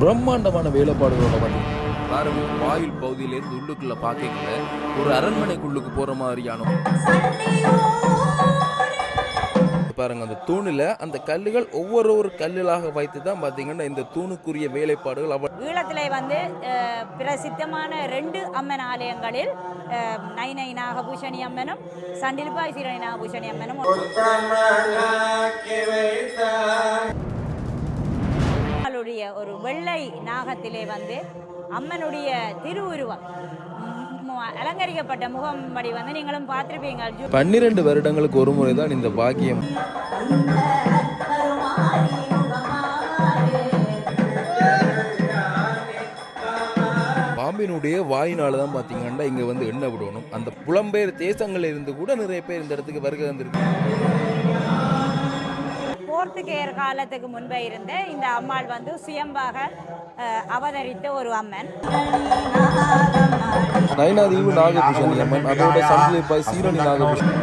பிரம்மாண்டமான வேலைப்பாடுகளோட வந்து பாருங்க வாயில் பகுதியிலேருந்து உள்ளுக்குள்ள பார்க்கல ஒரு அரண்மனைக்குள்ளுக்கு போற மாதிரியான பாருங்க அந்த தூணில் அந்த கல்லுகள் ஒவ்வொரு ஒரு கல்லுலாக வைத்து தான் பார்த்தீங்கன்னா இந்த தூணுக்குரிய வேலைப்பாடுகள் அவ ஈழத்திலே வந்து பிரசித்தமான ரெண்டு அம்மன் ஆலயங்களில் நைனை நாகபூஷணி அம்மனும் சண்டில்பாய் சீரணி நாகபூஷணி அம்மனும் அவளுடைய ஒரு வெள்ளை நாகத்திலே வந்து அம்மனுடைய திருவுருவம். அலங்கரிக்கப்பட்ட முகம் படி வந்து நீங்களும் பார்த்திருப்பீங்க பன்னிரண்டு வருடங்களுக்கு ஒரு முறை தான் இந்த பாக்கியம். பாம்பினுடைய வாயினால தான் பார்த்தீங்கன்னா இங்கே வந்து எண்ணெய் விடணும். அந்த புலம்பெயர் தேசங்கள்ல இருந்து கூட நிறைய பேர் இந்த இடத்துக்கு வருகை வந்திருக்கு போர்த்துகேயர் காலத்துக்கு முன்பே இருந்த இந்த அம்மாள் வந்து சுயம்பாக அவதரித்த ஒரு அம்மன். நயனாதீவு நாகபூஷணி அம்மன் அதோட சண்டிலிப்பாய் சீரணி நாகபூஷணி.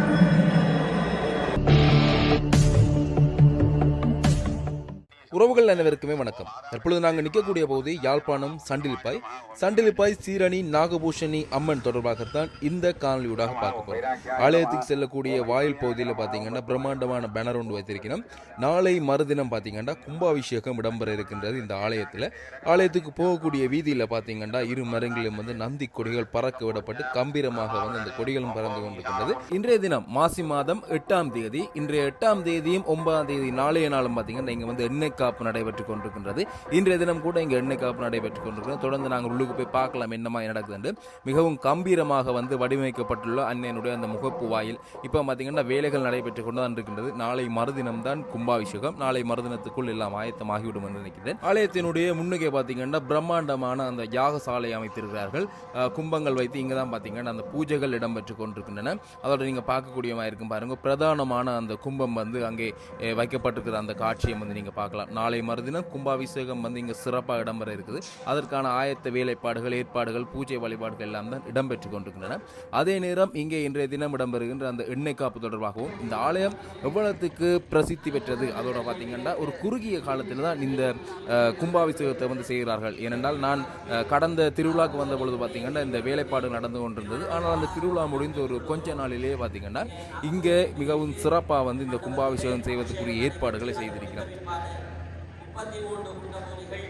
உறவுகள் அனைவருக்குமே வணக்கம். தற்பொழுது நாங்கள் நிற்கக்கூடிய பகுதி யாழ்ப்பாணம் சண்டிலிப்பாய். சண்டிலிப்பாய் சீரணி நாகபூஷணி அம்மன் தொடர்பாகத்தான் இந்த காணொலியூடாக பார்க்க போறோம். ஆலயத்துக்கு செல்லக்கூடிய வாயில் பகுதியில் பார்த்தீங்கன்னா பிரம்மாண்டமான பேனர் ஒன்று வைத்திருக்கிறோம். நாளை மறுதினம் பார்த்தீங்கன்னா கும்பாபிஷேகம் இடம்பெற இருக்கின்றது இந்த ஆலயத்தில். ஆலயத்துக்கு போகக்கூடிய வீதியில் பார்த்தீங்கன்னா இரு மரங்களிலும் வந்து நந்தி கொடிகள் பறக்க விடப்பட்டு கம்பீரமாக வந்து அந்த கொடிகளும் பறந்து கொண்டிருக்கின்றது. இன்றைய தினம் மாசி மாதம் எட்டாம் தேதி. இன்றைய எட்டாம் தேதியும் ஒன்பதாம் தேதி நாளைய நாளும் பார்த்தீங்கன்னா இங்கே வந்து எண்ணெய் காப்பு நடைபெற்று கொண்டிருக்கின்றது. இன்றைய தினம் கூட இங்கே எண்ணெய் காப்பு நடைபெற்று கொண்டிருக்கிறது. தொடர்ந்து நாங்கள் உள்ளுக்கு போய் பார்க்கலாம் என்னமா நடக்குது மிகவும் கம்பீரமாக வந்து வடிவமைக்கப்பட்டுள்ள அன்னையனுடைய அந்த முகப்பு வாயில். இப்போ பார்த்தீங்கன்னா வேலைகள் நடைபெற்று கொண்டு தான் இருக்கின்றது. நாளை மறுதினம் தான் கும்பாபிஷேகம். நாளை மறுதினத்துக்குள் எல்லாம் ஆயத்தமாகிவிடும் என்று நினைக்கிறேன் ஆலயத்தினுடைய முன்னுக்கே பார்த்தீங்கன்னா பிரம்மாண்டமான அந்த யாகசாலை அமைத்திருக்கிறார்கள். கும்பங்கள் வைத்து இங்கே தான் பார்த்தீங்கன்னா அந்த பூஜைகள் இடம்பெற்று கொண்டிருக்கின்றன. அதோட நீங்கள் பார்க்கக்கூடியமா இருக்கும் பாருங்க. பிரதானமான அந்த கும்பம் வந்து அங்கே வைக்கப்பட்டிருக்கிற அந்த காட்சியை வந்து நீங்கள் பார்க்கலாம். நாளை மறுதினம் கும்பாபிஷேகம் வந்து இங்கே சிறப்பாக இடம்பெற இருக்குது. அதற்கான ஆயத்த வேலைப்பாடுகள் ஏற்பாடுகள் பூஜை வழிபாடுகள் எல்லாம் தான் இடம்பெற்று கொண்டிருக்கின்றன. அதே நேரம் இங்கே இன்றைய தினம் இடம்பெறுகின்ற அந்த எண்ணெய் காப்பு தொடர்பாகவும் இந்த ஆலயம் எவ்வளவுக்கு பிரசித்தி பெற்றது? அதோட பார்த்தீங்கன்னா ஒரு குறுகிய காலத்தில் தான் இந்த கும்பாபிஷேகத்தை வந்து செய்கிறார்கள். ஏனென்றால் நான் கடந்த திருவிழாக்கு வந்த பொழுது பார்த்தீங்கன்னா இந்த வேலைப்பாடு நடந்து கொண்டிருந்தது. ஆனால் அந்த திருவிழா முடிந்து ஒரு கொஞ்ச நாளிலேயே பார்த்தீங்கன்னா இங்கே மிகவும் சிறப்பாக வந்து இந்த கும்பாபிஷேகம் செய்வதற்குரிய ஏற்பாடுகளை செய்திருக்கிறார். முப்பத்தி மூன்று குண்டபூரிகள்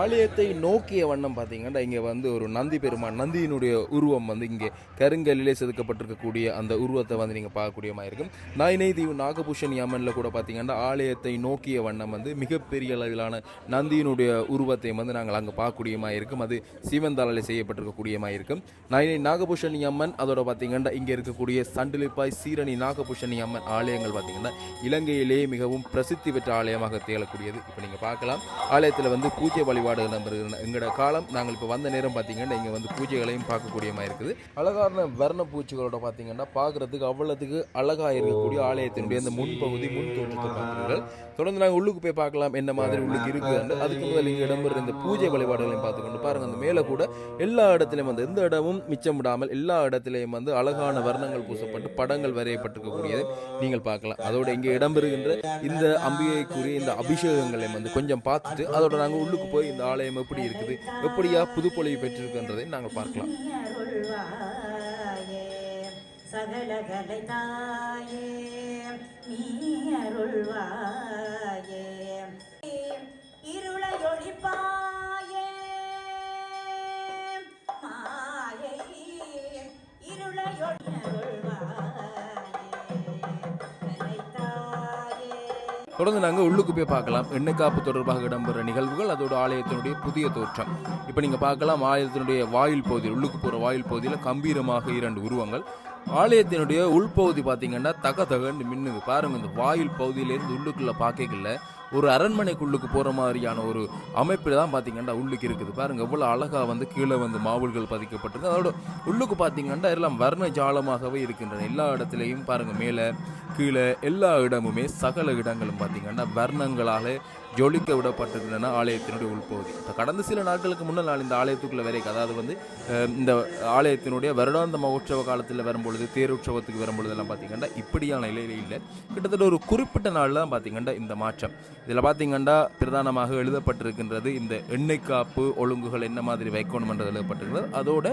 ஆலயத்தை நோக்கிய வண்ணம் பார்த்தீங்கன்னா இங்கே வந்து ஒரு நந்தி பெருமான் நந்தியினுடைய உருவம் வந்து இங்கே கருங்கல்லிலே செதுக்கப்பட்டிருக்கக்கூடிய அந்த உருவத்தை வந்து நீங்கள் பார்க்கக்கூடியமா இருக்கும். நாயினை தீவு நாகபூஷன் அம்மனில் கூட பார்த்தீங்கன்னா ஆலயத்தை நோக்கிய வண்ணம் வந்து மிகப்பெரிய அளவிலான நந்தியினுடைய உருவத்தை வந்து நாங்கள் அங்கே பார்க்கக்கூடியமா இருக்கும். அது சீமந்தாலாலே செய்யப்பட்டிருக்கக்கூடிய மாதிரி இருக்கும். நாயினை நாகபூஷணி அம்மன் அதோட பார்த்தீங்கன்னா இங்கே இருக்கக்கூடிய சண்டிலிப்பாய் சீரணி நாகபூஷணி அம்மன் ஆலயங்கள் பார்த்தீங்கன்னா இலங்கையிலேயே மிகவும் பிரசித்தி பெற்ற ஆலயமாக திகழக்கூடியது. இப்போ நீங்கள் பார்க்கலாம். ஆலய ஆலயத்தில் வந்து பூஜை வழிபாடுகள் நம்புகிறன எங்களோட காலம் நாங்கள் இப்போ வந்த நேரம் பார்த்தீங்கன்னா இங்கே வந்து பூஜைகளையும் பார்க்கக்கூடியமா இருக்குது. அழகான வர்ண பூச்சிகளோட பார்த்தீங்கன்னா பார்க்குறதுக்கு அவ்வளோத்துக்கு அழகாக இருக்கக்கூடிய ஆலயத்தினுடைய அந்த முன்பகுதி முன் தோற்றத்தை பார்க்குறீர்கள் தொடர்ந்து நாங்கள் உள்ளுக்கு போய் பார்க்கலாம் என்ன மாதிரி உள்ளுக்கு இருக்குது அதுக்கு முதல் இங்கே இடம்பெற இந்த பூஜை வழிபாடுகளையும் பார்த்துக்கொண்டு பாருங்கள் அந்த மேலே கூட எல்லா இடத்துலையும் வந்து எந்த இடமும் மிச்சம் விடாமல் எல்லா இடத்துலையும் வந்து அழகான வர்ணங்கள் பூசப்பட்டு படங்கள் வரையப்பட்டிருக்கக்கூடியதை நீங்கள் பார்க்கலாம். அதோட இங்கே இடம்பெறுகின்ற இந்த அம்பிகைக்குரிய இந்த அபிஷேகங்களையும் வந்து கொஞ்சம் பார்த்துட்டு அதோட நாங்கள் உள்ளுக்கு போய் இந்த ஆலயம் எப்படி இருக்குது எப்படியா புதுப்பொழிவு பெற்றிருக்குன்றதை நாங்கள் பார்க்கலாம். அருள்வாயே சகலகலை தாயே நீ அருள்வாயே. இருளை ஒழிப்பா தொடர்ந்து நாங்கள் உள்ளுக்கு போய் பார்க்கலாம். எண்ணெய் காப்பு தொடர்பாக இடம்பெற நிகழ்வுகள் அதோட ஆலயத்தினுடைய புதிய தோற்றம். இப்போ நீங்கள் பார்க்கலாம் ஆலயத்தினுடைய வாயில் பகுதியில் உள்ளுக்கு போகிற வாயில் பகுதியில் கம்பீரமாக இரண்டு உருவங்கள். ஆலயத்தினுடைய உள்பகுதி பார்த்தீங்கன்னா தக தகன்னு மின்னுது. பாருங்கள் இந்த வாயில் பகுதியிலேருந்து உள்ளுக்குள்ளே பார்க்கல ஒரு அரண்மனைக்குள்ளுக்கு போகிற மாதிரியான ஒரு அமைப்பில் தான் பார்த்தீங்கன்னா உள்ளுக்கு இருக்குது. பாருங்கள் எவ்வளோ அழகாக வந்து கீழே வந்து மாவுல்கள் பதிக்கப்பட்டிருக்கு. அதோட உள்ளுக்கு பார்த்தீங்கன்னா எல்லாம் வர்ண ஜாலமாகவே இருக்கின்றன. எல்லா இடத்துலையும் பாருங்கள் மேலே கீழே எல்லா இடமுமே சகல இடங்களும் பார்த்தீங்கன்னா வர்ணங்களால் ஜொலிக்க விடப்பட்டிருக்கின்றன ஆலயத்தினுடைய உள்பகுதி. இப்போ கடந்த சில நாட்களுக்கு முன்னால் நான் இந்த ஆலயத்துக்குள்ளே வரைக்கும் அதாவது வந்து இந்த ஆலயத்தினுடைய வருடாந்த மகோற்சவ காலத்தில் வரும்பொழுது தேருற்சவத்துக்கு வரும்பொழுதெல்லாம் பார்த்தீங்கன்னா இப்படியான நிலையில இல்லை. கிட்டத்தட்ட ஒரு குறிப்பிட்ட நாளில் தான் பார்த்தீங்கன்னா இந்த மாற்றம் இதில் பார்த்தீங்கன்னா பிரதானமாக எழுதப்பட்டிருக்கின்றது இந்த எண்ணெய் காப்பு ஒழுங்குகள் என்ன மாதிரி வைக்கணும் என்று எழுதப்பட்டிருக்கிறது. அதோட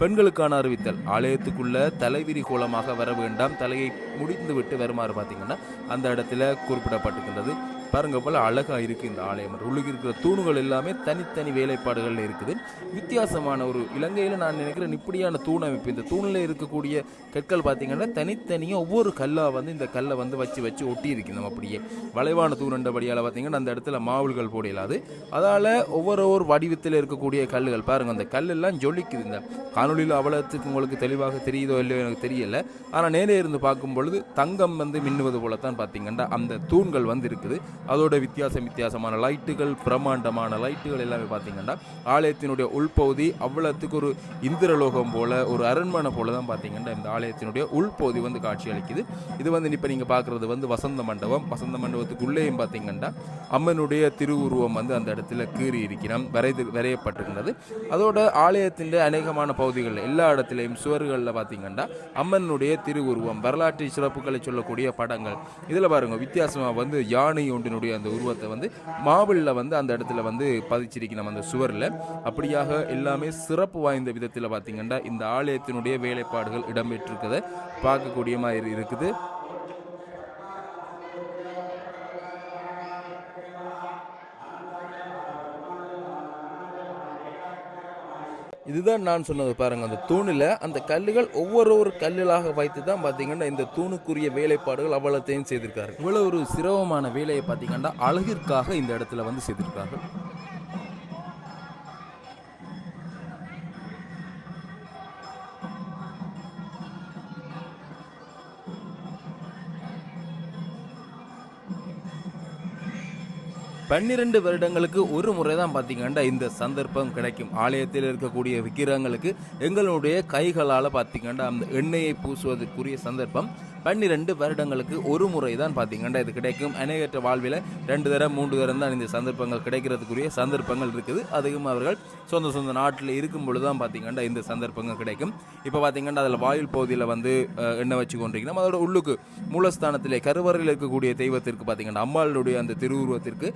பெண்களுக்கான அறிவித்தல் ஆலயத்துக்குள்ள தலைவிரி கோலமாக வர வேண்டாம் தலையை முடிந்து விட்டு வருமாறு பார்த்தீங்கன்னா அந்த இடத்துல குறிப்பிடப்பட்டிருக்கின்றது. பாருங்க போல அழகா இருக்கு இந்த ஆலயம். உள்ளுக்கு இருக்கிற தூணுகள் எல்லாமே தனித்தனி வேலைப்பாடுகள் இருக்குது. வித்தியாசமான ஒரு இலங்கையில் நான் நினைக்கிறேன் இப்படியான தூண் அமைப்பு இந்த தூணில் இருக்கக்கூடிய கற்கள் பார்த்தீங்கன்னா தனித்தனியாக ஒவ்வொரு கல்லாக வந்து இந்த கல்லை வந்து வச்சு வச்சு ஒட்டி இருக்கு. நம்ம அப்படியே வளைவான தூணண்டபடியால் பார்த்தீங்கன்னா அந்த இடத்துல மாவுல்கள் போட இயலாது அதால் ஒவ்வொரு ஒரு வடிவத்தில் இருக்கக்கூடிய கல்லுகள். பாருங்க அந்த கல்லெல்லாம் ஜொலிக்குது. இந்த காணொலியில் அவ்வளோத்துக்கு உங்களுக்கு தெளிவாக தெரியுதோ இல்லையோ எனக்கு தெரியல. ஆனால் நேரே இருந்து பார்க்கும் பொழுது தங்கம் வந்து மின்னுவது போல தான் பார்த்தீங்கன்னா அந்த தூண்கள் வந்து இருக்குது. அதோட வித்தியாசம் வித்தியாசமான லைட்டுகள் பிரம்மாண்டமான லைட்டுகள் எல்லாமே பார்த்தீங்கன்னா ஆலயத்தினுடைய உள்பகுதி அவ்வளோத்துக்கு ஒரு இந்திரலோகம் போல ஒரு அரண்மனை போல தான் பார்த்தீங்கன்னா இந்த ஆலயத்தினுடைய உள்பகுதி வந்து காட்சி அளிக்குது இது வந்து இப்போ நீங்கள் பார்க்குறது வந்து வசந்த மண்டபம். வசந்த மண்டபத்துக்குள்ளேயும் பார்த்தீங்கன்னா அம்மனுடைய திருவுருவம் வந்து அந்த இடத்துல கீறி இருக்கிறோம் வரைது வரையப்பட்டிருந்தது. அதோட ஆலயத்தின் அநேகமான பகுதிகளில் எல்லா இடத்துலையும் சுவர்களில் பார்த்தீங்கன்னா அம்மனுடைய திருவுருவம் வரலாற்று சிறப்புகளை சொல்லக்கூடிய படங்கள். இதில் பாருங்கள் வித்தியாசமாக வந்து யானை ஒன்றினுடைய அந்த உருவத்தை வந்து மாவிளில் வந்து அந்த இடத்துல வந்து பதிச்சிருக்கணும் அந்த சுவரில். அப்படியாக எல்லாமே சிறப்பு வாய்ந்த விதத்தில் பார்த்தீங்கன்னா இந்த ஆலயத்தினுடைய வேலைப்பாடுகள் இடம்பெற்றிருக்கதை பார்க்கக்கூடிய மாதிரி இருக்குது. இதுதான் நான் சொன்னது பாருங்கள் அந்த தூணில் அந்த கல்லுகள் ஒவ்வொரு ஒரு கல்லுகளாக வைத்து தான் பார்த்தீங்கன்னா இந்த தூணுக்குரிய வேலைப்பாடுகள் அவ்வளோத்தையும் செய்திருக்காரு இவ்வளோ ஒரு சிரமமான வேலையை பார்த்தீங்கன்னா அழகிற்காக இந்த இடத்துல வந்து செய்திருக்கார்கள். பன்னிரண்டு வருடங்களுக்கு ஒரு முறை தான் பார்த்தீங்கன்னா இந்த சந்தர்ப்பம் கிடைக்கும். ஆலயத்தில் இருக்கக்கூடிய விக்கிரகங்களுக்கு எங்களுடைய கைகளால் பார்த்தீங்கன்னா அந்த எண்ணெயை பூசுவதற்குரிய சந்தர்ப்பம். பன்னிரெண்டு வருடங்களுக்கு ஒரு முறை தான் பார்த்தீங்கன்னா இது கிடைக்கும். அநேகற்ற வாழ்வில் ரெண்டு தரம் மூன்று தரம் தான் இந்த சந்தர்ப்பங்கள் கிடைக்கிறதுக்குரிய சந்தர்ப்பங்கள் இருக்குது. அதுவும் அவர்கள் சொந்த சொந்த நாட்டில் இருக்கும் பொழுது தான் பார்த்தீங்கன்னா இந்த சந்தர்ப்பங்கள் கிடைக்கும். இப்போ பார்த்தீங்கன்னா அதில் வாயில் பகுதியில் வந்து எண்ணெய் வச்சு கொண்டிருக்கணும் அதோட உள்ளுக்கு மூலஸ்தானத்திலே கருவறையில் இருக்கக்கூடிய தெய்வத்திற்கு பார்த்தீங்கன்னா அம்மாளுடைய அந்த திருவுருவத்திற்கு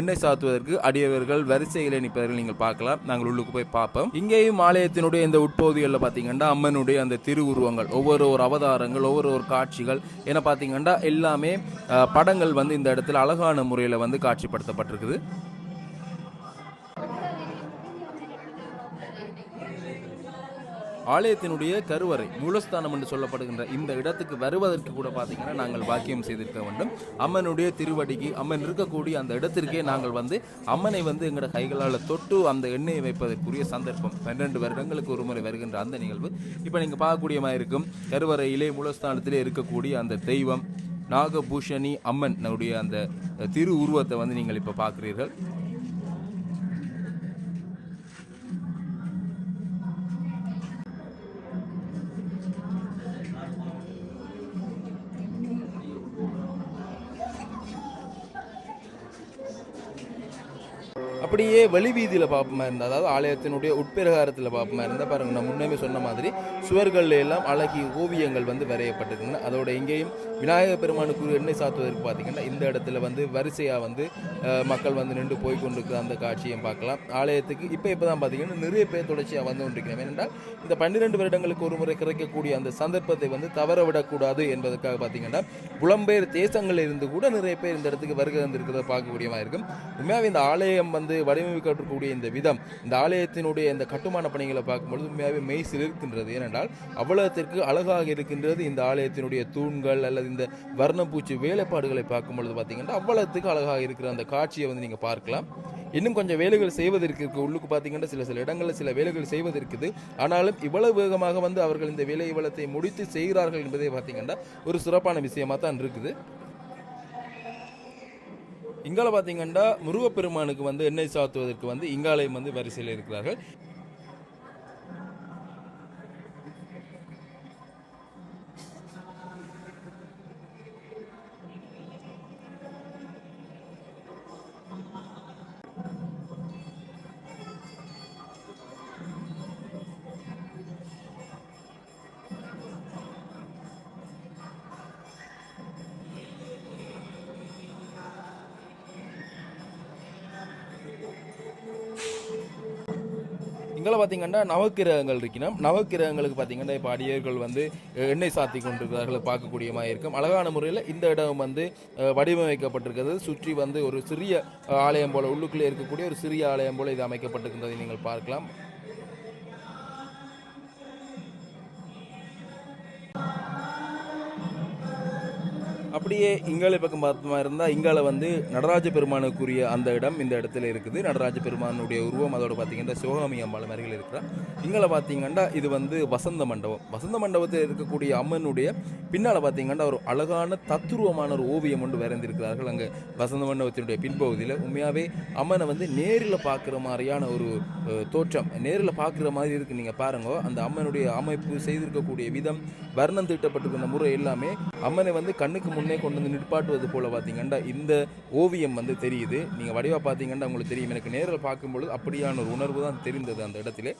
எண்ணெய் சாத்துவதற்கு அடியவர்கள் வரிசையில் நிற்பவர்கள் நீங்கள் பார்க்கலாம். நாங்கள் உள்ளுக்கு போய் பார்ப்போம். இங்கேயும் ஆலயத்தினுடைய இந்த உட்பகுதிகளில் பார்த்தீங்கன்னா அம்மனுடைய அந்த திருவுருவங்கள் ஒவ்வொரு ஒரு அவதாரங்கள் ஒவ்வொரு ஒரு காட்சிகள். என பார்த்தீங்கன்னா எல்லாமே படங்கள் வந்து இந்த இடத்துல அழகான முறையில் வந்து காட்சிப்படுத்தப்பட்டிருக்குது. ஆலயத்தினுடைய கருவறை மூலஸ்தானம் என்று சொல்லப்படுகின்ற இந்த இடத்துக்கு வருவதற்கு கூட பார்த்தீங்கன்னா நாங்கள் பாக்கியம் செய்திருக்க வேண்டும். அம்மனுடைய திருவடிக்கு அம்மன் இருக்கக்கூடிய அந்த இடத்திற்கே நாங்கள் வந்து அம்மனை வந்து எங்களோட கைகளால் தொட்டு அந்த எண்ணெயை வைப்பதற்குரிய சந்தர்ப்பம். பன்னெண்டு வருடங்களுக்கு ஒரு முறை வருகின்ற அந்த நிகழ்வு. இப்போ நீங்கள் பார்க்கக்கூடிய மாதிரி இருக்கும். கருவறையிலே மூலஸ்தானத்திலே இருக்கக்கூடிய அந்த தெய்வம் நாகபூஷணி அம்மன் நம்முடைய அந்த திரு உருவத்தை வந்து நீங்கள் இப்போ பார்க்குறீர்கள் அப்படியே வழிவீதியில் பார்ப்போமா இருந்தால் அதாவது ஆலயத்தினுடைய உட்பிரகாரத்தில் பார்ப்போமா இருந்தால் பாருங்க நான் முன்னே சொன்ன மாதிரி சுவர்கள்ல எல்லாம் அழகிய ஓவியங்கள் வந்து வரையப்பட்டிருக்குங்க அதோட இங்கேயும் விநாயகர் பெருமானுக்கு எண்ணெய் சாத்துவதற்கு பார்த்தீங்கன்னா இந்த இடத்துல வந்து வரிசையாக வந்து மக்கள் வந்து நின்று போய் கொண்டிருக்கிற அந்த காட்சியும் பார்க்கலாம். ஆலயத்துக்கு இப்போ இப்போ தான் பார்த்தீங்கன்னா நிறைய பேர் தொடர்ச்சியாக வந்து கொண்டிருக்கிறோம் ஏனென்றால் இந்த பன்னிரெண்டு வருடங்களுக்கு ஒரு முறை கிடைக்கக்கூடிய அந்த சந்தர்ப்பத்தை வந்து தவற விடக்கூடாது என்பதற்காக பார்த்தீங்கன்னா புலம்பெயர் தேசங்களில் இருந்து கூட நிறைய பேர் இந்த இடத்துக்கு வருகை வந்திருக்கிறத பார்க்கக்கூடியமாக இருக்கும். உண்மையாகவே இந்த ஆலயம் வந்து வடிவமைக்கப்பட்டிருக்கக்கூடிய இந்த விதம் இந்த ஆலயத்தினுடைய இந்த கட்டுமான பணிகளை பார்க்கும்பொழுது உண்மையாகவே மெய் சிலிர்க்கின்றது. ஏனென்றால் அவ்வளத்திற்கு அழகாக இருக்கின்றது இந்த ஆலயத்தினுடைய தூண்கள் அல்லது இந்த வர்ணப்பூச்சி வேலைப்பாடுகளை பார்க்கும் பொழுது பார்த்தீங்கன்னா அவ்வளத்துக்கு அழகாக இருக்கிற அந்த காட்சியை வந்து நீங்கள் பார்க்கலாம். இன்னும் கொஞ்சம் வேலைகள் செய்வதற்கு இருக்கு. உள்ளுக்கு பார்த்தீங்கன்னா சில சில இடங்களில் சில வேலைகள் செய்வதற்குது. ஆனாலும் இவ்வளவு வேகமாக வந்து அவர்கள் இந்த வேலை வளத்தை முடித்து செய்கிறார்கள் என்பதை பார்த்தீங்கன்னா ஒரு சிறப்பான விஷயமா தான் இருக்குது. இங்கால பார்த்தீங்கன்னா முருகப்பெருமானுக்கு வந்து எண்ணெய் சாத்துவதற்கு வந்து இங்காலயம் வந்து வரிசையில் இருக்கிறார்கள். இங்கே பார்த்தீங்கன்னா நவக்கிரகங்கள் இருக்கணும் நவக்கிரகங்களுக்கு பார்த்தீங்கன்னா இப்போ அடியர்கள் வந்து எண்ணெய் சாத்தி கொண்டிருக்கிறார்கள் பார்க்கக்கூடிய மாதிரி இருக்கும். அழகான முறையில் இந்த இடம் வந்து வடிவமைக்கப்பட்டிருக்கிறது. சுற்றி வந்து ஒரு சிறிய ஆலயம் போல உள்ளுக்குள்ளே இருக்கக்கூடிய ஒரு சிறிய ஆலயம் போல இது அமைக்கப்பட்டிருக்கின்றதை நீங்கள் பார்க்கலாம். அப்படியே இங்காலை பக்கம் பார்த்தோமா இருந்தால் இங்கால வந்து நடராஜ பெருமானுக்குரிய அந்த இடம் இந்த இடத்துல இருக்குது. நடராஜ பெருமானுடைய உருவம் அதோட பார்த்தீங்கன்னா சிவகாமி அம்பாள் மாதிரிகள் இருக்கிறா இங்கால பார்த்தீங்கன்னா இது வந்து வசந்த மண்டபம். வசந்த மண்டபத்தில் இருக்கக்கூடிய அம்மனுடைய பின்னால் பார்த்தீங்கன்னா ஒரு அழகான தத்துருவமான ஒரு ஓவியம் ஒன்று வரைந்திருக்கிறார்கள் அங்கே வசந்த மண்டபத்தினுடைய பின்பகுதியில். உண்மையாகவே அம்மனை வந்து நேரில் பார்க்குற மாதிரியான ஒரு தோற்றம். நேரில் பார்க்குற மாதிரி இருக்கு. நீங்கள் பாருங்க அந்த அம்மனுடைய அமைப்பு செய்திருக்கக்கூடிய விதம் வர்ணம் தீட்டப்பட்டிருக்கிற முறை எல்லாமே அம்மனை வந்து கண்ணுக்கு முன்னே கொண்டு வந்து நிற்பாட்டுவது போல் பார்த்தீங்கன்னா இந்த ஓவியம் வந்து தெரியுது. நீங்கள் வடிவாக பார்த்தீங்கன்னா உங்களுக்கு தெரியும். எனக்கு நேரில் பார்க்கும்பொழுது அப்படியான ஒரு உணர்வு தான் தெரிந்தது அந்த இடத்துல.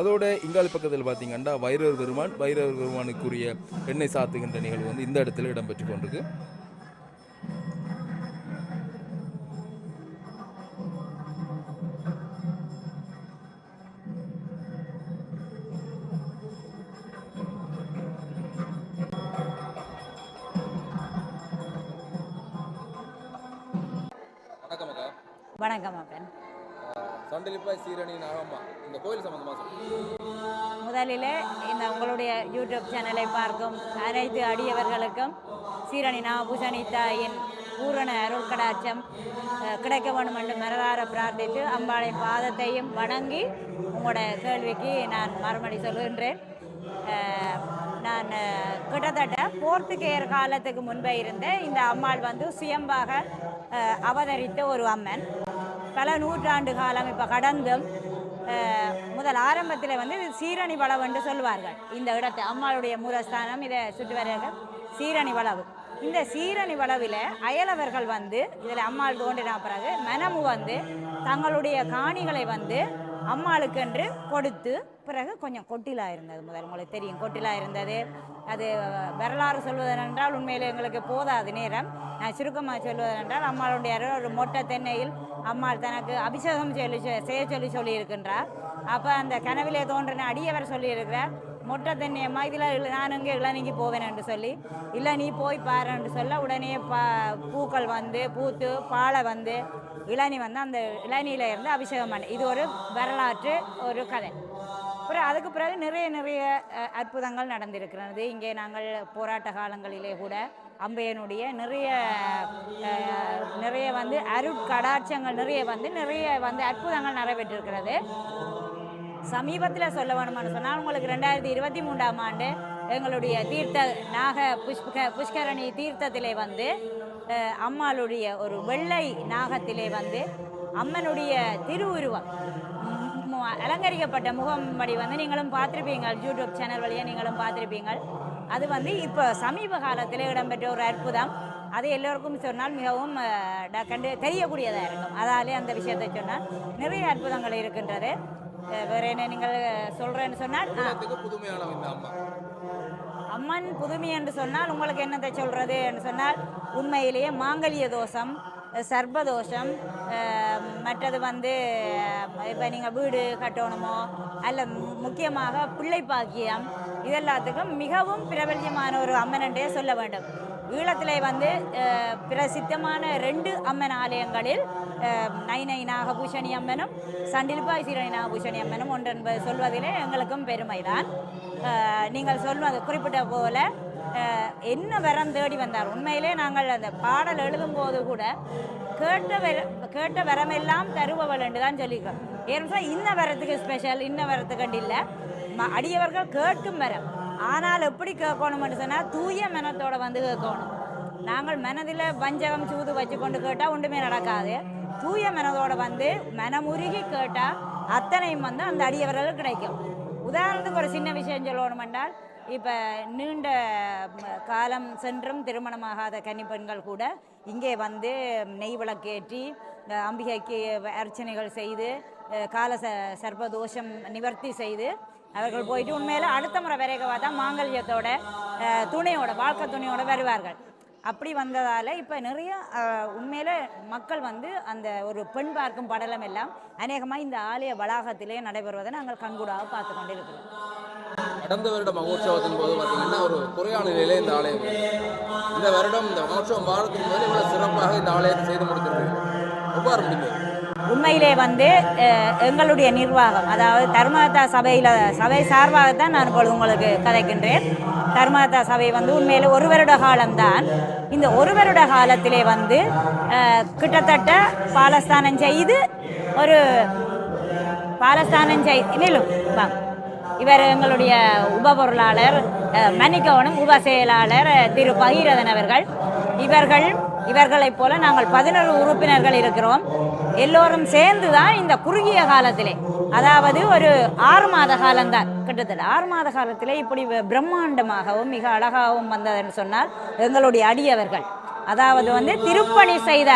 அதோட இங்கால் பக்கத்தில் பார்த்தீங்கன்னா வைரவர் பெருமான் வைரவர் பெருமானுக்குரிய எண்ணெய் சாத்துகின்ற நிகழ்வு வந்து இந்த இடத்துல இடம்பெற்று கொண்டிருக்கு. சண்டலிப்பாய் சீரணி நாகம்மா. இந்த கோயில் சம்பந்தமாக முதலில் இந்த உங்களுடைய யூடியூப் சேனலை பார்க்கும் அனைத்து அடியவர்களுக்கும் சீரணி நாபூஷணி தாயின் பூரண அருள் கடாட்சம் கிடைக்க வேண்டும் என்று மனதார பிரார்த்தித்து அம்பாளை பாதத்தையும் வணங்கி உங்களோட கேள்விக்கு நான் மறுமொழி சொல்கின்றேன் நான் கிட்டத்தட்ட போர்த்துகேயர் காலத்துக்கு முன்பே இருந்த இந்த அம்மாள் வந்து சுயம்பாக அவதரித்த ஒரு அம்மன். பல நூற்றாண்டு காலம் இப்போ கடந்தும் முதல் ஆரம்பத்தில் வந்து இது சீரணி வளவு என்று சொல்வார்கள் இந்த இடத்தை அம்மாளுடைய மூலஸ்தானம் இதை சுற்றி வருகிறார்கள் சீரணி வளவு. இந்த சீரணி வளவில் அயலவர்கள் வந்து இதில் அம்மாள் தோன்றின பிறகு மனமு வந்து தங்களுடைய காணிகளை வந்து அம்மாளுக்கென்று கொடுத்து பிறகு கொஞ்சம் கொட்டிலா இருந்தது முதல். உங்களுக்கு தெரியும் கொட்டிலா இருந்தது. அது வரலாறு சொல்வதென்றால் உண்மையில் எங்களுக்கு போதாது நேரம். நான் சுருக்கமாக சொல்வதென்றால் அம்மாளுடைய அருள் ஒரு மொட்டை தென்னையில் அம்மாள் தனக்கு அபிஷேகம் சொல்லி செய்ய சொல்லி சொல்லியிருக்கின்றார். அப்போ அந்த கனவிலே தோன்றின அடியவர் சொல்லியிருக்கிறார் மொட்டை தென்னையம்மா இதில் நான் இங்கே இளநீங்கி போவேன் என்று சொல்லி. இல்லை நீ போய் பாருன்னு சொல்ல உடனே பா பூக்கள் வந்து பூத்து பாலை வந்து இளநீ வந்து அந்த இளநியில இருந்து அபிஷேகம் பண்ண. இது ஒரு வரலாற்று ஒரு கதை. அப்புறம் அதுக்கு பிறகு நிறைய நிறைய அற்புதங்கள் நடந்திருக்கிறது. இங்கே நாங்கள் போராட்ட காலங்களிலே கூட அம்பையனுடைய நிறைய நிறைய வந்து அருட்கடாட்சங்கள் நிறைய வந்து நிறைய வந்து அற்புதங்கள் நடைபெற்றிருக்கிறது. சமீபத்தில் சொல்ல வேணுமான்னு சொன்னால் உங்களுக்கு ரெண்டாயிரத்தி இருபத்தி மூன்றாம் ஆண்டு எங்களுடைய தீர்த்த நாக புஷ்க புஷ்கரணி தீர்த்தத்திலே வந்து அம்மாளுடைய ஒரு வெள்ளை நாகத்திலே வந்து அம்மனுடைய திருவுருவம் அலங்கரிக்கப்பட்ட முகம்படி வந்து நீங்களும் பார்த்துருப்பீங்க யூடியூப் சேனல் வழியாக நீங்களும் பார்த்துருப்பீங்க அது வந்து இப்போ சமீப காலத்தில் இடம்பெற்ற ஒரு அற்புதம். அது எல்லோருக்கும் சொன்னால் மிகவும் டக்கண்டு தெரியக்கூடியதாக இருக்கும். அதாலே அந்த விஷயத்தை சொன்னால் நிறைய அற்புதங்கள் இருக்கின்றது. வேற என்ன நீங்கள் சொல்கிறேன்னு சொன்னால் அம்மன் புதுமை என்று சொன்னால் உங்களுக்கு என்னத்தை சொல்றது? என்று சொன்னால் உண்மையிலேயே மாங்கல்ய தோஷம் அஹ் மற்றது வந்து இப்போ நீங்கள் வீடு கட்டணுமோ அல்ல முக்கியமாக பிள்ளை பாக்கியம் இதெல்லாத்துக்கும் மிகவும் பிரபல்யமான ஒரு அம்மன் என்றே சொல்ல வேண்டும். ஈழத்திலே வந்து பிரசித்தமான ரெண்டு அம்மன் ஆலயங்களில் நைனை நாகபூஷணி அம்மனும் சண்டில்பாய் சீரணி நாகபூஷணி அம்மனும் ஒன்று என்பது சொல்வதிலே எங்களுக்கும் பெருமைதான். நீங்கள் சொல்வது குறிப்பிட்ட போல என்ன வரம் தேடி வந்தார்? உண்மையிலே நாங்கள் அந்த பாடல் எழுதும்போது கூட கேட்டவர் கேட்ட வரமெல்லாம் தருபவள் என்று தான் சொல்லிக்கிறோம் ஏன்னா இன்ன வரத்துக்கு ஸ்பெஷல் இன்ன வரத்துக்கு இல்லை. ம- அடியவர்கள் கேட்கும் வரம். ஆனால் எப்படி கேட்கணும்னு சொன்னால் தூய மனத்தோட வந்து கேட்கணும். நாங்கள் மனதில் வஞ்சகம் சூது வச்சு கொண்டு கேட்டால் ஒன்றுமே நடக்காது. தூய மனதோட வந்து மனமுருகி கேட்டால் அத்தனையும் வந்து அந்த அடியவர்கள் கிடைக்கும். உதாரணத்துக்கு ஒரு சின்ன விஷயம் சொல்லணும் என்றால் இப்போ நீண்ட காலம் சென்றும் திருமணமாகாத கன்னிப்பெண்கள் கூட இங்கே வந்து நெய் விளக்கேற்றி அம்பிகைக்கு அர்ச்சனைகள் செய்து கால ச சர்ப்பதோஷம் நிவர்த்தி செய்து அவர்கள் போயிட்டு உண்மையில் அடுத்த முறை வரைக்கும் பார்த்தா மாங்கல்யத்தோட துணையோட வாழ்க்கை துணையோட வருவார்கள். அப்படி வந்ததால் இப்போ நிறைய உண்மையில் மக்கள் வந்து அந்த ஒரு பெண் பார்க்கும் படலம் எல்லாம் அநேகமாக இந்த ஆலய வளாகத்திலே நடைபெறுவதை நாங்கள் கண்கூடாக பார்த்து கொண்டிருக்கிறோம். கடந்த வருட மகோற்சவத்தின் போது பார்த்தீங்கன்னா ஒரு குறையான நிலையிலே இந்த ஆலயம் இந்த வருடம் இந்த மகோற்சவம் வாரத்துக்கு முதல் இவ்வளோ சிறப்பாக இந்த ஆலயத்தை செய்து முடித்திருக்கீங்க உண்மையிலே வந்து எங்களுடைய நிர்வாகம் அதாவது தர்மதா சபையில் சபை சார்பாகத்தான் நான் இப்பொழுது உங்களுக்கு கதைக்கின்றேன். தர்மதா சபை வந்து உண்மையில் ஒரு வருட காலம்தான். இந்த ஒரு வருட காலத்திலே வந்து கிட்டத்தட்ட பாலஸ்தானம் செய்து ஒரு பாலஸ்தானம் செய் நில்லும் இவர் எங்களுடைய உபபொருளாளர் அஹ், உப செயலாளர் திரு பகீரதன் அவர்கள். இவர்கள் இவர்களைப் போல நாங்கள் பதினொரு உறுப்பினர்கள் இருக்கிறோம். எல்லோரும் சேர்ந்து தான் இந்த குறுகிய காலத்திலே அதாவது ஒரு ஆறு மாத காலம்தான். கிட்டத்தட்ட ஆறு மாத காலத்திலே இப்படி பிரம்மாண்டமாகவும் மிக அழகாகவும் வந்ததுன்னு சொன்னால் எங்களுடைய அடியவர்கள். அதாவது வந்து திருப்பணி செய்த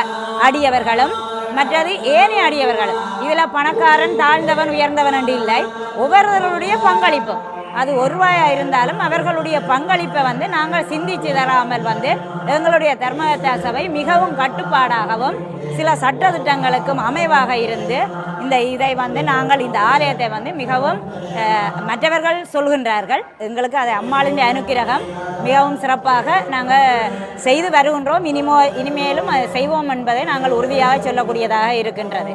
அடியவர்களும் மற்றது ஏனைய அடியவர்களும். இதில் பணக்காரன் தாழ்ந்தவன் உயர்ந்தவன் என்று இல்லை. ஒவ்வொருவருடைய பங்களிப்பு. அது ஒரு ரூபாயாக இருந்தாலும் அவர்களுடைய பங்களிப்பை வந்து நாங்கள் சிந்திச்சு தராமல் வந்து எங்களுடைய தர்மகத்தா சபை மிகவும் கட்டுப்பாடாகவும் சில சட்டத்திட்டங்களுக்கும் அமைவாக இருந்து இந்த இதை வந்து நாங்கள் இந்த ஆலயத்தை வந்து மிகவும் மற்றவர்கள் சொல்கின்றார்கள். எங்களுக்கு அது அம்மாளின் அனுக்கிரகம் மிகவும் சிறப்பாக நாங்கள் செய்து வருகின்றோம். இனிமோ இனிமேலும் அதை செய்வோம் என்பதை நாங்கள் உறுதியாக சொல்லக்கூடியதாக இருக்கின்றது.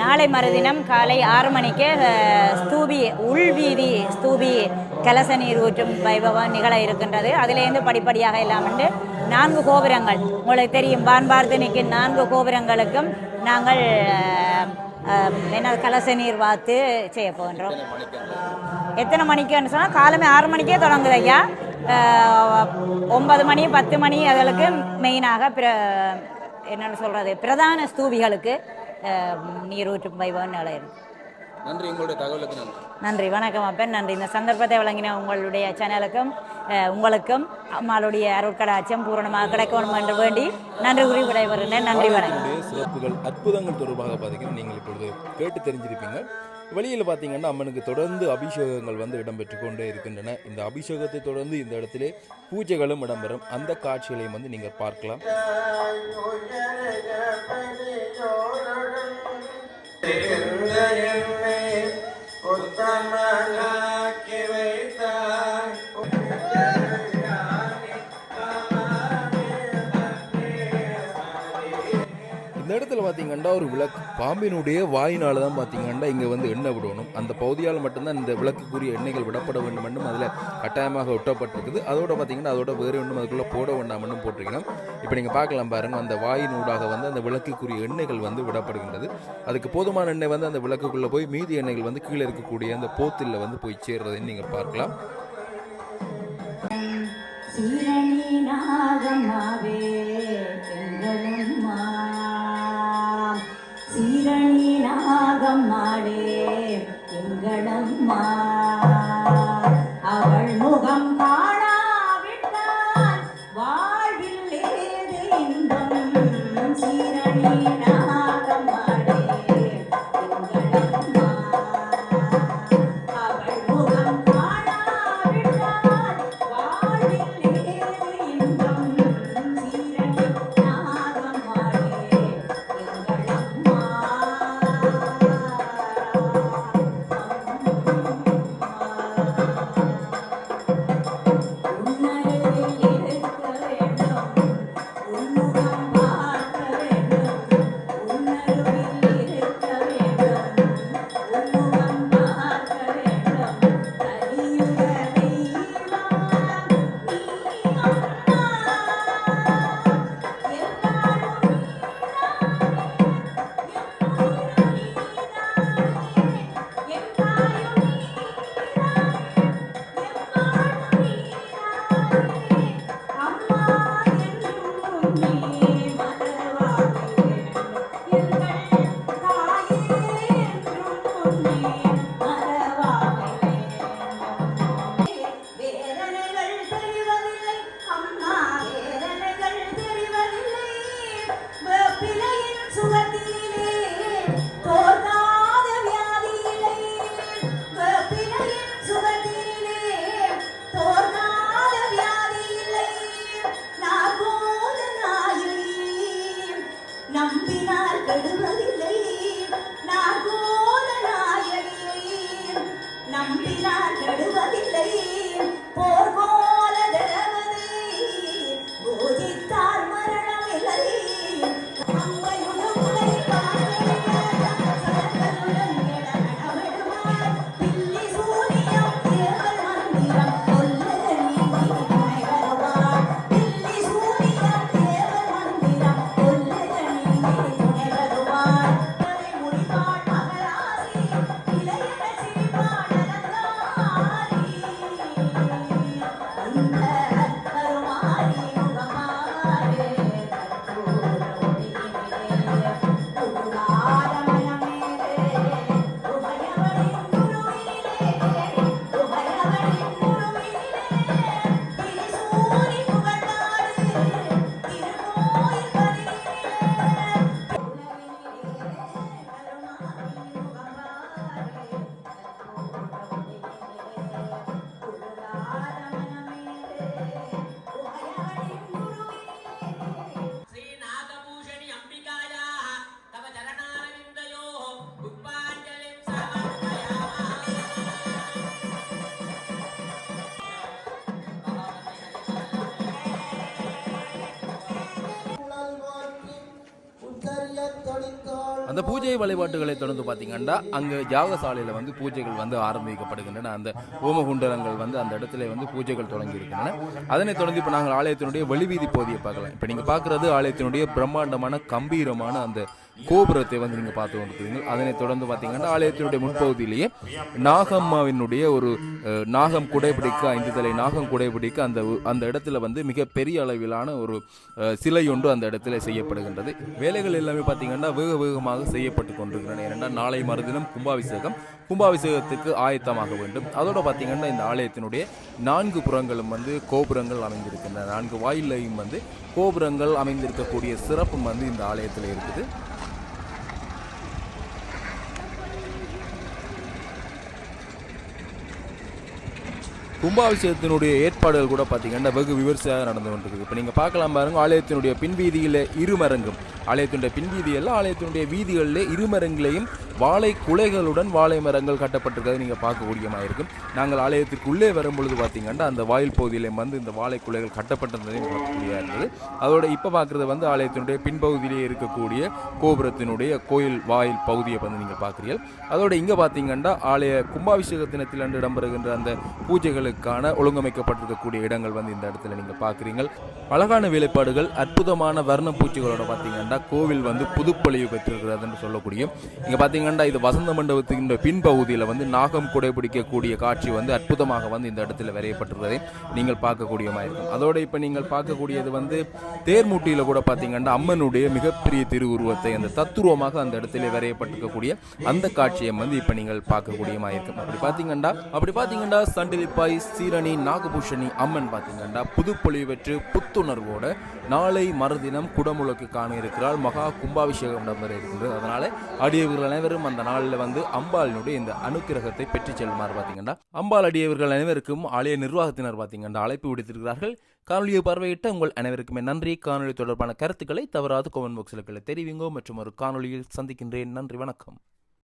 நாளை மறுதினம் காலை ஆறு மணிக்கு ஸ்தூபி உள்வீதி ஸ்தூபி கலச நீர் ஊற்றும் வைபவம் நிகழ இருக்கின்றது. அதிலேருந்து படிப்படியாக இல்லாமல் நான்கு கோபுரங்கள். உங்களுக்கு தெரியும் வான் பார்த்து நிற்கும் நான்கு கோபுரங்களுக்கும் நாங்கள் என்ன கலச நீர் வாத்து செய்ய போகின்றோம். எத்தனை மணிக்குன்னு சொன்னால் காலமே ஆறு மணிக்கே தொடங்குது ஐயா. ஒன்பது மணி பத்து மணி அதுகளுக்கு மெயினாக பிர என்னென்னு சொல்கிறது பிரதான ஸ்தூபிகளுக்கு நீர் ஊற்றும் வைபவம் நிலையம் நன்றி உங்களுடைய தகவலுக்கு நன்றி. நன்றி வணக்கம் அப்பன் நன்றி. இந்த சந்தர்ப்பத்தை வழங்கின உங்களுடைய சேனலுக்கும் உங்களுக்கும் அம்மாளுடைய அருட்கடாட்சியம் பூரணமாக கிடைக்கணும் என்று வேண்டி நன்றி கூறி விடைபெறுகிறேன். நன்றி வணக்கம். சிறப்புகள் அற்புதங்கள் தொடர்பாக பார்த்தீங்கன்னா நீங்கள் இப்பொழுது கேட்டு தெரிஞ்சிருப்பீங்க. வெளியில் பார்த்தீங்கன்னா அம்மனுக்கு தொடர்ந்து அபிஷேகங்கள் வந்து இடம்பெற்று கொண்டே இருக்கின்றன. இந்த அபிஷேகத்தை தொடர்ந்து இந்த இடத்திலே பூஜைகளும் இடம்பெறும். அந்த காட்சிகளையும் வந்து நீங்கள் பார்க்கலாம். உத்தமனாக்கி இடத்துல பார்த்தீங்கன்னா ஒரு விளக்கு. பாம்பினுடைய வாயினால் தான் பார்த்தீங்கன்னா இங்கே வந்து எண்ணெய் விடணும். அந்த பகுதியால் மட்டும்தான் இந்த விளக்குக்குரிய எண்ணெய்கள் விடப்பட வேண்டும் என்றும் அதில் கட்டாயமாக ஒட்டப்பட்டிருக்குது. அதோட பார்த்தீங்கன்னா அதோட வேறு ஒன்றும் அதுக்குள்ளே போட வேண்டாம் என்றும் போட்டிருக்கணும் இப்போ நீங்கள் பார்க்கலாம் பாருங்கள் அந்த வாயினூடாக வந்து அந்த விளக்குக்குரிய எண்ணெய்கள் வந்து விடப்படுகின்றது. அதுக்கு போதுமான எண்ணெய் வந்து அந்த விளக்குக்குள்ளே போய் மீதி எண்ணெய்கள் வந்து கீழே இருக்கக்கூடிய அந்த போத்தில் வந்து போய் சேர்றதுன்னு நீங்கள் பார்க்கலாம். சீரணி நாகமாவே அம்மா அவள் முகம் I'm Caminar வழிபாட்டுகளை தொடர்ந்து பார்த்தீங்கன்னா அங்கே யாகசாலையில் வந்து பூஜைகள் வந்து ஆரம்பிக்கப்படுகின்றன. அந்த ஹோமகுண்டலங்கள் வந்து அந்த இடத்துல வந்து பூஜைகள் தொடங்கி இருக்கின்றன. அதனைத் தொடர்ந்து இப்போ நாங்கள் ஆலயத்தினுடைய வெளிவீதி பகுதியை பார்க்கலாம். இப்போ நீங்கள் பார்க்குறது ஆலயத்தினுடைய பிரம்மாண்டமான கம்பீரமான அந்த கோபுரத்தை வந்து நீங்கள் பார்த்து கொண்டிருக்கிறீங்க அதனைத் தொடர்ந்து பார்த்தீங்கன்னா ஆலயத்தினுடைய முன்பகுதியிலேயே நாகம்மாவினுடைய ஒரு நாகம் குடைபிடிக்க ஐந்து தலை நாகம் குடைபிடிக்க அந்த அந்த இடத்துல வந்து மிக பெரிய அளவிலான ஒரு சிலை ஒன்று அந்த இடத்துல செய்யப்படுகின்றது. வேலைகள் எல்லாமே பார்த்தீங்கன்னா வேக வேகமாக செய்யப்பட்டு கொண்டிருக்கின்றன. ஏனென்றால் நாளை மறுதினம் கும்பாபிஷேகம். கும்பாபிஷேகத்துக்கு ஆயத்தமாக வேண்டும். அதோட பார்த்தீங்கன்னா இந்த ஆலயத்தினுடைய நான்கு புறங்களும் வந்து கோபுரங்கள் அமைந்திருக்கின்றன. நான்கு வாயிலையும் வந்து கோபுரங்கள் அமைந்திருக்கக்கூடிய சிறப்பும் வந்து இந்த ஆலயத்தில் இருக்குது. கும்பாபிஷேகத்தினுடைய ஏற்பாடுகள் கூட பார்த்தீங்கன்னா வெகு விமர்சையாக நடந்து கொண்டிருக்கு இப்போ நீங்கள் பார்க்கலாம் பாருங்க ஆலயத்தினுடைய பின்வீதியில் இருமரங்கும். ஆலயத்தினுடைய பின்வீதியில் ஆலயத்தினுடைய வீதிகளில் இருமரங்களையும் வாழை குலைகளுடன் வாழை மரங்கள் கட்டப்பட்டிருக்கிறதை. நீங்கள் பார்க்கக்கூடியமாக இருக்கும் நாங்கள் ஆலயத்திற்கு உள்ளே வரும்பொழுது பார்த்தீங்கன்னா அந்த வாயில் பகுதியிலே வந்து இந்த வாழை குலைகள் கட்டப்பட்டிருந்ததையும் பார்க்கக்கூடியதாக இருந்தது. அதோட இப்போ பார்க்குறது வந்து ஆலயத்தினுடைய பின்பகுதியிலே இருக்கக்கூடிய கோபுரத்தினுடைய கோயில் வாயில் பகுதியை வந்து நீங்கள் பார்க்குறீர்கள். அதோட இங்கே பார்த்தீங்கன்னா ஆலய கும்பாபிஷேக தினத்தில் அன்று இடம்பெறுகின்ற அந்த பூஜைகளுக்கான ஒழுங்கமைக்கப்பட்டிருக்கக்கூடிய இடங்கள் வந்து இந்த இடத்துல நீங்கள் பார்க்குறீங்க அழகான வேலைப்பாடுகள் அற்புதமான வர்ண பூச்சிகளோட பார்த்தீங்கன்னா கோவில் வந்து புதுப்பொழிவு பெற்றிருக்கிறதுன்னு சொல்லக்கூடிய. இங்கே பார்த்தீங்கன்னா இது வசந்த மண்டபத்தின் பின்பகுதியில் வந்து நாகம் குடைபிடிக்கக்கூடிய காட்சி வந்து அற்புதமாக வந்து இந்த இடத்துல வரையப்பட்டிருக்கிறதை நீங்கள் பார்க்கக்கூடியமாக இருக்கும். அதோடு இப்போ நீங்கள் பார்க்கக்கூடியது வந்து தேர்மூட்டியில் கூட பார்த்தீங்கன்னா அம்மனுடைய மிகப்பெரிய திருவுருவத்தை அந்த தத்துருவமாக அந்த இடத்துல வரையப்பட்டிருக்கக்கூடிய அந்த காட்சியை வந்து இப்போ நீங்கள் பார்க்கக்கூடியமாக இருக்கும். அப்படி பார்த்தீங்கன்னா அப்படி பார்த்தீங்கன்னா சண்டிலிப்பாய் சீரணி நாகபூஷணி அம்மன் பார்த்தீங்கன்னா புதுப்பொழிவு பெற்று புத்துணர்வோட நாளை மறுதினம் குடமுழுக்கு காண இருக்கிறாள் மகா கும்பாபிஷேகம் நடைபெற இருக்கின்றது அதனால அடியவர்கள் அனைவரும் அந்த நாளில் வந்து அம்பாளினுடைய இந்த அனுக்கிரகத்தை பெற்று செல்லுமாறு பார்த்தீங்கன்னா அம்பாள் அடியவர்கள் அனைவருக்கும் ஆலய நிர்வாகத்தினர் பார்த்தீங்கன்னா அழைப்பு விடுத்திருக்கிறார்கள். காணொலியை பார்வையிட்ட உங்கள் அனைவருக்குமே நன்றி. காணொலி தொடர்பான கருத்துக்களை தவறாது கோவன் பாக்ஸில் தெரிவிங்கோ மற்றும் ஒரு காணொலியில் சந்திக்கின்றேன். நன்றி வணக்கம்.